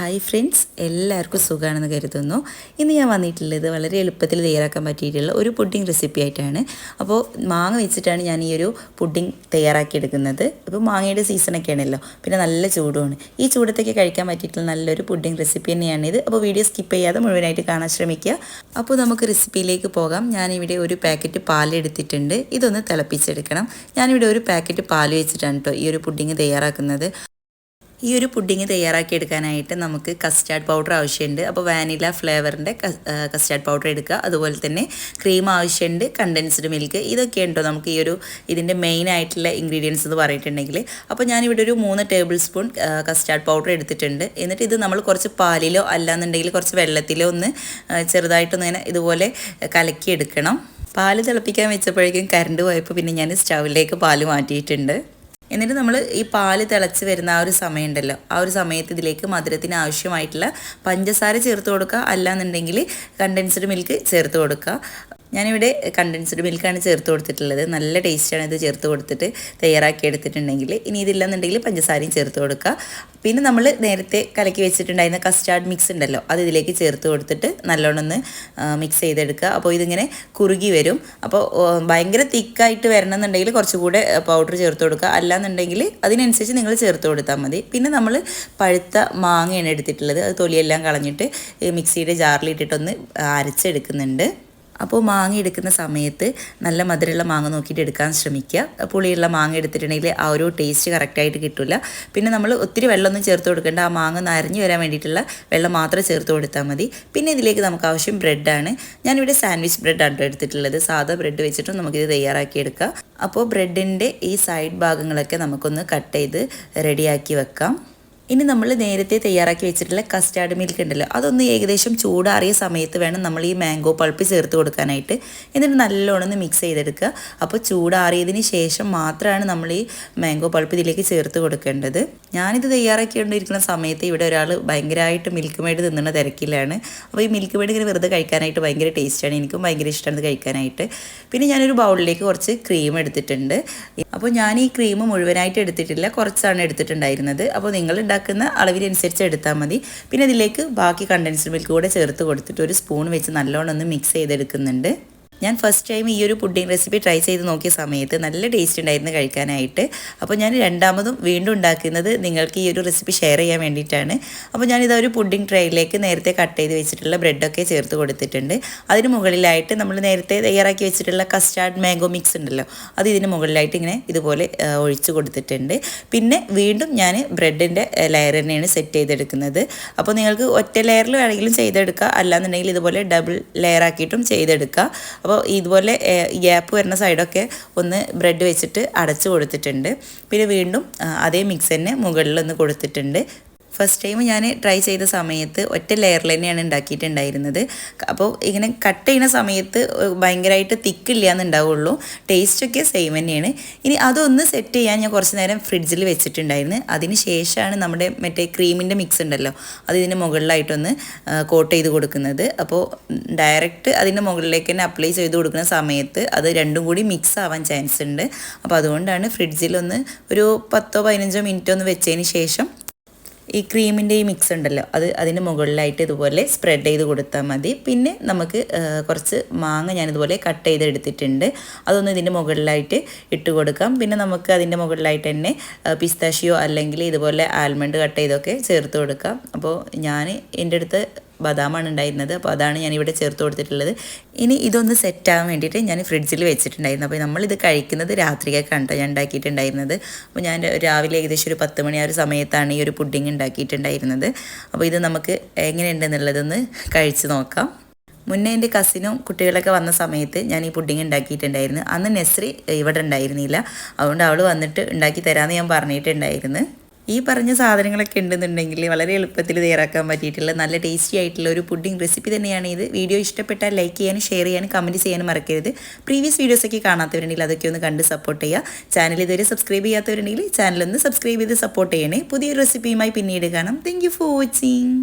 Hi friends എല്ലാവർക്കും സുഖമാണെന്ന് കരുതുന്നു. ഇന്ന് ഞാൻ വന്നിട്ടുള്ളത് വളരെ എളുപ്പത്തിൽ തയ്യാറാക്കാൻ പറ്റിയിട്ടുള്ള ഒരു പുഡിംഗ് റെസിപ്പി ആയിട്ടാണ്. അപ്പോൾ മാങ്ങ വെച്ചിട്ടാണ് ഞാൻ ഈ ഒരു പുഡിംഗ് തയ്യാറാക്കിയെടുക്കുന്നത് ഇപ്പോൾ മാങ്ങയുടെ സീസണൊക്കെ ആണല്ലോ പിന്നെ നല്ല ചൂടുമാണ്. ഈ ചൂടത്തേക്ക് കഴിക്കാൻ പറ്റിയിട്ടുള്ള നല്ലൊരു പുഡിംഗ് റെസിപ്പി തന്നെയാണിത് അപ്പോൾ വീഡിയോ സ്കിപ്പ് ചെയ്യാതെ മുഴുവനായിട്ട് കാണാൻ ശ്രമിക്കുക. അപ്പോൾ നമുക്ക് റെസിപ്പിയിലേക്ക് പോകാം. ഞാനിവിടെ ഒരു പാക്കറ്റ് പാൽ എടുത്തിട്ടുണ്ട്. ഇതൊന്ന് തിളപ്പിച്ചെടുക്കണം. ഞാനിവിടെ ഒരു പാക്കറ്റ് പാൽ വെച്ചിട്ടാണ് കേട്ടോ ഈ ഒരു പുഡിംഗ് തയ്യാറാക്കുന്നത്. ഈ ഒരു പുഡിങ് തയ്യാറാക്കി എടുക്കാനായിട്ട് നമുക്ക് കസ്റ്റാർഡ് പൗഡർ ആവശ്യമുണ്ട്. അപ്പോൾ വാനില ഫ്ലേവറിന്റെ കസ്റ്റാർഡ് പൗഡർ എടുക്കുക. അതുപോലെ തന്നെ ക്രീം ആവശ്യമുണ്ട് കണ്ടൻസ്ഡ് മിൽക്ക് ഇതൊക്കെ ഉണ്ടോ? നമുക്ക് ഈ ഒരു ഇതിന്റെ മെയിൻ ആയിട്ടുള്ള ഇൻഗ്രീഡിയൻസ് എന്ന് പറഞ്ഞിട്ടുണ്ടെങ്കിൽ. അപ്പോൾ ഞാനിവിടെ ഒരു മൂന്ന് ടേബിൾ സ്പൂൺ കസ്റ്റാർഡ് പൗഡർ എടുത്തിട്ടുണ്ട്. എന്നിട്ട് ഇത് നമ്മൾ കുറച്ച് പാലിലോ അല്ലാന്നുണ്ടെങ്കിൽ കുറച്ച് വെള്ളത്തിലോ ഒന്ന് ചെറുതായിട്ടൊന്ന് ഇങ്ങനെ ഇതുപോലെ കലക്കി എടുക്കണം പാൽ തിളപ്പിക്കാൻ വെച്ചപ്പോഴേക്കും കറണ്ട് പോയപ്പോൾ പിന്നെ ഞാൻ സ്റ്റൗവിലേക്ക് പാൽ മാറ്റിയിട്ടുണ്ട്. എന്നിട്ട് നമ്മൾ ഈ പാൽ തിളച്ച് വരുന്ന ആ ഒരു സമയമുണ്ടല്ലോ. ആ ഒരു സമയത്ത് ഇതിലേക്ക് മധുരത്തിന് ആവശ്യമായിട്ടുള്ള പഞ്ചസാര ചേർത്ത് കൊടുക്കുക. അല്ലാന്നുണ്ടെങ്കിൽ കണ്ടൻസ്ഡ് മിൽക്ക് ചേർത്ത് കൊടുക്കുക. ഞാനിവിടെ കണ്ടൻസ്ഡ് മിൽക്കാണ് ചേർത്ത് കൊടുത്തിട്ടുള്ളത്. നല്ല ടേസ്റ്റാണ് ഇത് ചേർത്ത് കൊടുത്തിട്ട് തയ്യാറാക്കി എടുത്തിട്ടുണ്ടെങ്കിൽ. ഇനി ഇതില്ലെന്നുണ്ടെങ്കിൽ പഞ്ചസാരയും ചേർത്ത് കൊടുക്കുക. പിന്നെ നമ്മൾ നേരത്തെ കലക്കി വെച്ചിട്ടുണ്ടായിരുന്ന കസ്റ്റാർഡ് മിക്സ് ഉണ്ടല്ലോ അത് ഇതിലേക്ക് ചേർത്ത് കൊടുത്തിട്ട് നല്ലോണം ഒന്ന് മിക്സ് ചെയ്തെടുക്കുക. അപ്പോൾ ഇതിങ്ങനെ കുറുകി വരും. അപ്പോൾ ഭയങ്കര തിക്കായിട്ട് വരണം എന്നുണ്ടെങ്കിൽ കുറച്ചുകൂടെ പൗഡർ ചേർത്ത് കൊടുക്കുക. അല്ലാന്നുണ്ടെങ്കിൽ അതിനനുസരിച്ച് നിങ്ങൾ ചേർത്ത് കൊടുത്താൽ മതി. പിന്നെ നമ്മൾ പഴുത്ത മാങ്ങയാണ് എടുത്തിട്ടുള്ളത്. അത് തൊലിയെല്ലാം കളഞ്ഞിട്ട് മിക്സിയുടെ ജാറിലിട്ടിട്ടൊന്ന് അരച്ചെടുക്കുന്നുണ്ട്. അപ്പോൾ മാങ്ങ എടുക്കുന്ന സമയത്ത് നല്ല മധുരമുള്ള മാങ്ങ നോക്കിയിട്ട് എടുക്കാൻ ശ്രമിക്കുക. പുളിയുള്ള മാങ്ങ എടുത്തിട്ടുണ്ടെങ്കിൽ ആ ഒരു ടേസ്റ്റ് കറക്റ്റായിട്ട് കിട്ടില്ല പിന്നെ നമ്മൾ ഒത്തിരി വെള്ളമൊന്നും ചേർത്ത് കൊടുക്കേണ്ട. ആ മാങ്ങ നരഞ്ഞു വരാൻ വേണ്ടിയിട്ടുള്ള വെള്ളം മാത്രം ചേർത്ത് കൊടുത്താൽ മതി. പിന്നെ ഇതിലേക്ക് നമുക്ക് ആവശ്യം ബ്രെഡാണ് ഞാനിവിടെ സാൻഡ്വിച്ച് ബ്രെഡാണ് എടുത്തിട്ടുള്ളത്. സാധാ ബ്രെഡ് വെച്ചിട്ടും നമുക്കിത് തയ്യാറാക്കിയെടുക്കാം അപ്പോൾ ബ്രെഡിന്റെ ഈ സൈഡ് ഭാഗങ്ങളൊക്കെ നമുക്കൊന്ന് കട്ട് ചെയ്ത് റെഡിയാക്കി വെക്കാം. ഇനി നമ്മൾ നേരത്തെ തയ്യാറാക്കി വെച്ചിട്ടുള്ള കസ്റ്റാർഡ് മിൽക്ക് ഉണ്ടല്ലോ അതൊന്ന് ഏകദേശം ചൂടാറിയ സമയത്ത് വേണം നമ്മൾ ഈ മാംഗോ പൾപ്പ് ചേർത്ത് കൊടുക്കാനായിട്ട്. എന്നിട്ട് നല്ലോണം ഒന്ന് മിക്സ് ചെയ്തെടുക്കുക. അപ്പോൾ ചൂടാറിയതിന് ശേഷം മാത്രമാണ് നമ്മൾ ഈ മാംഗോ പൾപ്പ് ഇതിലേക്ക് ചേർത്ത് കൊടുക്കേണ്ടത്. ഞാനിത് തയ്യാറാക്കിക്കൊണ്ടിരിക്കുന്ന സമയത്ത് ഇവിടെ ഒരാൾ ഭയങ്കരമായിട്ട് മിൽക്ക് മെയ്ഡ് തിന്നുന്ന തിരക്കിലാണ്. അപ്പോൾ ഈ മിൽക്ക് മെയ്ഡ് ഇങ്ങനെ വെറുതെ കഴിക്കാനായിട്ട് ഭയങ്കര ടേസ്റ്റാണ് എനിക്കും ഭയങ്കര ഇഷ്ടമാണ് കഴിക്കാനായിട്ട്. പിന്നെ ഞാനൊരു ബൗളിലേക്ക് കുറച്ച് ക്രീം എടുത്തിട്ടുണ്ട്. അപ്പോൾ ഞാൻ ഈ ക്രീം മുഴുവനായിട്ട് എടുത്തിട്ടില്ല. കുറച്ചാണ് എടുത്തിട്ടുണ്ടായിരുന്നത്. അപ്പോൾ നിങ്ങൾ അളവിനനുസരിച്ച് എടുത്താൽ മതി. പിന്നെ ഇതിലേക്ക് ബാക്കി കണ്ടൻസ്ഡ് മിൽക്ക് കൂടെ ചേർത്ത് കൊടുത്തിട്ട് ഒരു സ്പൂൺ വെച്ച് നല്ലോണം ഒന്ന് മിക്സ് ചെയ്തെടുക്കുന്നുണ്ട്. ഞാൻ ഫസ്റ്റ് ടൈം ഈ ഒരു പുഡിംഗ് റെസിപ്പി ട്രൈ ചെയ്ത് നോക്കിയ സമയത്ത് നല്ല ടേസ്റ്റ് ഉണ്ടായിരുന്നു കഴിക്കാനായിട്ട്. അപ്പോൾ ഞാൻ രണ്ടാമതും വീണ്ടും ഉണ്ടാക്കുന്നത് നിങ്ങൾക്ക് ഈ ഒരു റെസിപ്പി ഷെയർ ചെയ്യാൻ വേണ്ടിയിട്ടാണ്. അപ്പോൾ ഞാനിത് ഒരു പുഡിംഗ് ട്രേയിലേക്ക് നേരത്തെ കട്ട് ചെയ്ത് വെച്ചിട്ടുള്ള ബ്രെഡൊക്കെ ചേർത്ത് കൊടുത്തിട്ടുണ്ട്. അതിന് മുകളിലായിട്ട് നമ്മൾ നേരത്തെ തയ്യാറാക്കി വെച്ചിട്ടുള്ള കസ്റ്റാർഡ് മാംഗോ മിക്സ് ഉണ്ടല്ലോ അത് ഇതിന് മുകളിലായിട്ട് ഇങ്ങനെ ഇതുപോലെ ഒഴിച്ച് കൊടുത്തിട്ടുണ്ട്. പിന്നെ വീണ്ടും ഞാൻ ബ്രെഡിന്റെ ലെയർ തന്നെയാണ് സെറ്റ് ചെയ്തെടുക്കുന്നത്. അപ്പോൾ നിങ്ങൾക്ക് ഒറ്റ ലെയറിൽ വേണമെങ്കിലും ചെയ്തെടുക്കുക അല്ലാന്നുണ്ടെങ്കിൽ ഇതുപോലെ ഡബിൾ ലെയർ ആക്കിയിട്ടും ചെയ്തെടുക്കുക അപ്പോൾ ഇതുപോലെ ഗ്യാപ്പ് വരുന്ന സൈഡൊക്കെ ഒന്ന് ബ്രെഡ് വെച്ചിട്ട് അടച്ച് കൊടുത്തിട്ടുണ്ട്. പിന്നെ വീണ്ടും അതേ മിക്സ് തന്നെ മുകളിലൊന്ന് കൊടുത്തിട്ടുണ്ട്. ഫസ്റ്റ് ടൈം ഞാൻ ട്രൈ ചെയ്ത സമയത്ത് ഒറ്റ ലെയറിൽ തന്നെയാണ് ഉണ്ടാക്കിയിട്ടുണ്ടായിരുന്നത് അപ്പോൾ ഇങ്ങനെ കട്ട് ചെയ്യുന്ന സമയത്ത് ഭയങ്കരമായിട്ട് തിക്കില്ല എന്നുണ്ടാവുള്ളൂ ടേസ്റ്റൊക്കെ സെയിം തന്നെയാണ്. ഇനി അതൊന്ന് സെറ്റ് ചെയ്യാൻ ഞാൻ കുറച്ച് നേരം ഫ്രിഡ്ജിൽ വെച്ചിട്ടുണ്ടായിരുന്നു. അതിന് ശേഷമാണ് നമ്മുടെ മറ്റേ ക്രീമിന്റെ മിക്സ് ഉണ്ടല്ലോ അത് ഇതിന് മുകളിലായിട്ടൊന്ന് കോട്ട് ചെയ്ത് കൊടുക്കുന്നത്. അപ്പോൾ ഡയറക്റ്റ് അതിന്റെ മുകളിലേക്ക് തന്നെ അപ്ലൈ ചെയ്ത് കൊടുക്കുന്ന സമയത്ത് അത് രണ്ടും കൂടി മിക്സ് ആവാൻ ചാൻസ് ഉണ്ട്. അപ്പോൾ അതുകൊണ്ടാണ് ഫ്രിഡ്ജിലൊന്ന് ഒരു പത്തോ പതിനഞ്ചോ മിനിറ്റോ ഒന്ന് വെച്ചതിന് ശേഷം ഈ ക്രീമിന്റെ ഈ മിക്സ് ഉണ്ടല്ലോ അത് അതിന് മുകളിലായിട്ട് ഇതുപോലെ സ്പ്രെഡ് ചെയ്ത് കൊടുത്താൽ മതി. പിന്നെ നമുക്ക് കുറച്ച് മാങ്ങ ഞാനിതുപോലെ കട്ട് ചെയ്തെടുത്തിട്ടുണ്ട്. അതൊന്ന് ഇതിന്റെ മുകളിലായിട്ട് ഇട്ട് കൊടുക്കാം. പിന്നെ നമുക്ക് അതിന്റെ മുകളിലായിട്ട് തന്നെ പിസ്താഷിയോ അല്ലെങ്കിൽ ഇതുപോലെ ആൽമണ്ട് കട്ട് ചെയ്തൊക്കെ ചേർത്ത് കൊടുക്കാം. അപ്പോൾ ഞാൻ എന്റെ അടുത്ത് ബദാമാണ് ഉണ്ടായിരുന്നത്. അപ്പോൾ അതാണ് ഞാൻ ഇവിടെ ചേർത്ത് കൊടുത്തിട്ടുള്ളത്. ഇനി ഇതൊന്ന് സെറ്റാകാൻ വേണ്ടിയിട്ട് ഞാൻ ഫ്രിഡ്ജിൽ വെച്ചിട്ടുണ്ടായിരുന്നു. അപ്പോൾ നമ്മളിത് കഴിക്കുന്നത് രാത്രിയൊക്കെയാണ് കേട്ടോ ഞാൻ ഉണ്ടാക്കിയിട്ടുണ്ടായിരുന്നത്. അപ്പോൾ ഞാൻ രാവിലെ ഏകദേശം ഒരു പത്ത് മണി ആ ഒരു സമയത്താണ് ഈ ഒരു പുഡിങ് ഉണ്ടാക്കിയിട്ടുണ്ടായിരുന്നത്. അപ്പോൾ ഇത് നമുക്ക് എങ്ങനെയുണ്ടെന്നുള്ളതൊന്ന് കഴിച്ച് നോക്കാം. മുന്നേ എന്റെ കസിനും കുട്ടികളൊക്കെ വന്ന സമയത്ത് ഞാൻ ഈ പുഡിങ് ഉണ്ടാക്കിയിട്ടുണ്ടായിരുന്നു. അന്ന് നെസ്രി ഇവിടെ ഉണ്ടായിരുന്നില്ല. അതുകൊണ്ട് അവൾ വന്നിട്ട് ഉണ്ടാക്കി തരാമെന്ന് ഞാൻ പറഞ്ഞിട്ടുണ്ടായിരുന്നു. ഈ പറഞ്ഞ സാധനങ്ങളൊക്കെ ഉണ്ടെന്നുണ്ടെങ്കിൽ വളരെ എളുപ്പത്തിൽ തയ്യാറാക്കാൻ പറ്റിയിട്ടുള്ള നല്ല ടേസ്റ്റി ആയിട്ടുള്ള ഒരു പുഡിംഗ് റെസിപ്പി തന്നെയാണ് ഇത്. വീഡിയോ ഇഷ്ടപ്പെട്ടാൽ ലൈക്ക് ചെയ്യാനും ഷെയർ ചെയ്യാനും കമന്റ് ചെയ്യാനും മറക്കരുത്. പ്രീവിയസ് വീഡിയോസൊക്കെ കാണാത്തവരുണ്ടെങ്കിൽ അതൊക്കെ ഒന്ന് കണ്ട് സപ്പോർട്ട് ചെയ്യുക. ചാനൽ ഇതുവരെ സബ്സ്ക്രൈബ് ചെയ്യാത്തവരുണ്ടെങ്കിൽ ചാനൽ ഒന്ന് സബ്സ്ക്രൈബ് ചെയ്ത് സപ്പോർട്ട് ചെയ്യണേ. പുതിയൊരു റെസിപ്പിയുമായി പിന്നീട് കാണാം. Thank for watching